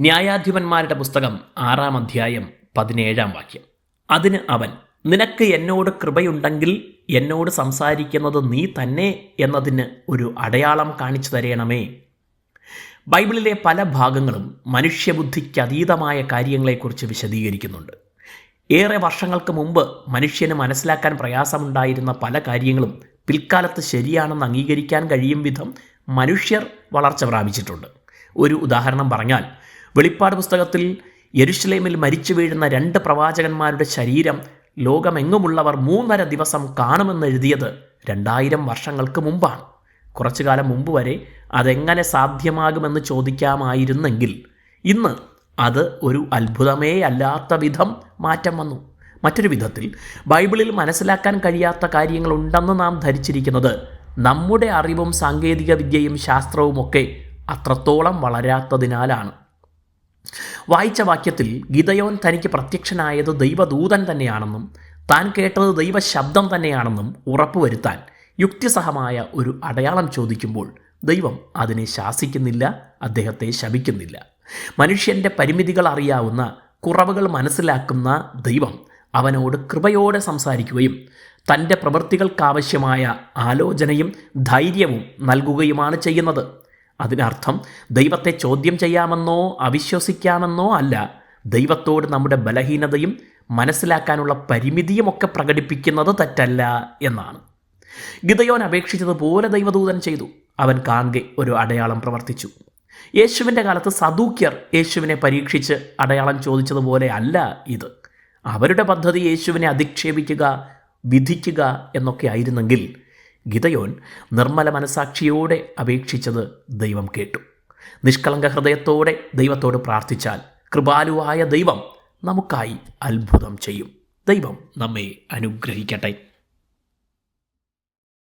ന്യായാധിപന്മാരുടെ പുസ്തകം ആറാം അധ്യായം പതിനേഴാം വാക്യം. അതിന് അവൻ നിനക്ക് എന്നോട് കൃപയുണ്ടെങ്കിൽ എന്നോട് സംസാരിക്കുന്നത് നീ തന്നെ എന്നതിന് ഒരു അടയാളം കാണിച്ചു തരയണമേ ബൈബിളിലെ പല ഭാഗങ്ങളും മനുഷ്യബുദ്ധിക്ക് അതീതമായ കാര്യങ്ങളെക്കുറിച്ച് വിശദീകരിക്കുന്നുണ്ട്. ഏറെ വർഷങ്ങൾക്ക് മുമ്പ് മനുഷ്യന് മനസ്സിലാക്കാൻ പ്രയാസമുണ്ടായിരുന്ന പല കാര്യങ്ങളും പിൽക്കാലത്ത് ശരിയാണെന്ന് അംഗീകരിക്കാൻ കഴിയും വിധം മനുഷ്യർ വളർച്ച പ്രാപിച്ചിട്ടുണ്ട്. ഒരു ഉദാഹരണം പറഞ്ഞാൽ വെളിപ്പാട് പുസ്തകത്തിൽ യരുഷലേമിൽ മരിച്ചു വീഴുന്ന രണ്ട് പ്രവാചകന്മാരുടെ ശരീരം ലോകമെങ്ങുമുള്ളവർ മൂന്നര ദിവസം കാണുമെന്നെഴുതിയത് രണ്ടായിരം വർഷങ്ങൾക്ക് മുമ്പാണ്. കുറച്ചു കാലം മുമ്പ് വരെ അതെങ്ങനെ സാധ്യമാകുമെന്ന് ചോദിക്കാമായിരുന്നെങ്കിൽ ഇന്ന് അത് ഒരു അത്ഭുതമേ അല്ലാത്ത വിധം മാറ്റം വന്നു. മറ്റൊരു വിധത്തിൽ ബൈബിളിൽ മനസ്സിലാക്കാൻ കഴിയാത്ത കാര്യങ്ങളുണ്ടെന്ന് നാം ധരിച്ചിരിക്കുന്നത് നമ്മുടെ അറിവും സാങ്കേതിക വിദ്യയും ശാസ്ത്രവുമൊക്കെ അത്രത്തോളം വളരാത്തതിനാലാണ്. വായിച്ച വാക്യത്തിൽ ഗിതയോൻ തനിക്ക് പ്രത്യക്ഷനായത് ദൈവദൂതൻ തന്നെയാണെന്നും താൻ കേട്ടത് ദൈവശബ്ദം തന്നെയാണെന്നും ഉറപ്പുവരുത്താൻ യുക്തിസഹമായ ഒരു അടയാളം ചോദിക്കുമ്പോൾ ദൈവം അതിനെ ശാസിക്കുന്നില്ല അദ്ദേഹത്തെ ശപിക്കുന്നില്ല. മനുഷ്യന്റെ പരിമിതികൾ അറിയാവുന്ന കുറവുകൾ മനസ്സിലാക്കുന്ന ദൈവം അവനോട് കൃപയോടെ സംസാരിക്കുകയും തന്റെ പ്രവൃത്തികൾക്കാവശ്യമായ ആലോചനയും ധൈര്യവും നൽകുകയുമാണ് ചെയ്യുന്നത്. അതിനർത്ഥം ദൈവത്തെ ചോദ്യം ചെയ്യാമെന്നോ അവിശ്വസിക്കാമെന്നോ അല്ല. ദൈവത്തോട് നമ്മുടെ ബലഹീനതയും മനസ്സിലാക്കാനുള്ള പരിമിതിയുമൊക്കെ പ്രകടിപ്പിക്കുന്നത് തെറ്റല്ല എന്നാണ്. ഗിതയോൻ അപേക്ഷിച്ചതുപോലെ ദൈവദൂതൻ ചെയ്തു. അവൻ കാണെ ഒരു അടയാളം പ്രവർത്തിച്ചു. യേശുവിന്റെ കാലത്ത് സദൂക്യർ യേശുവിനെ പരീക്ഷിച്ച് അടയാളം ചോദിച്ചതുപോലെ അല്ല ഇത്. അവരുടെ പദ്ധതി യേശുവിനെ അധിക്ഷേപിക്കുക വിധിക്കുക എന്നൊക്കെ ആയിരുന്നെങ്കിൽ ഗിതയോൻ നിർമ്മല മനസാക്ഷിയോടെ അപേക്ഷിച്ചത് ദൈവം കേട്ടു. നിഷ്കളങ്ക ഹൃദയത്തോടെ ദൈവത്തോട് പ്രാർത്ഥിച്ചാൽ കൃപാലുവായ ദൈവം നമുക്കായി അത്ഭുതം ചെയ്യും. ദൈവം നമ്മെ അനുഗ്രഹിക്കട്ടെ.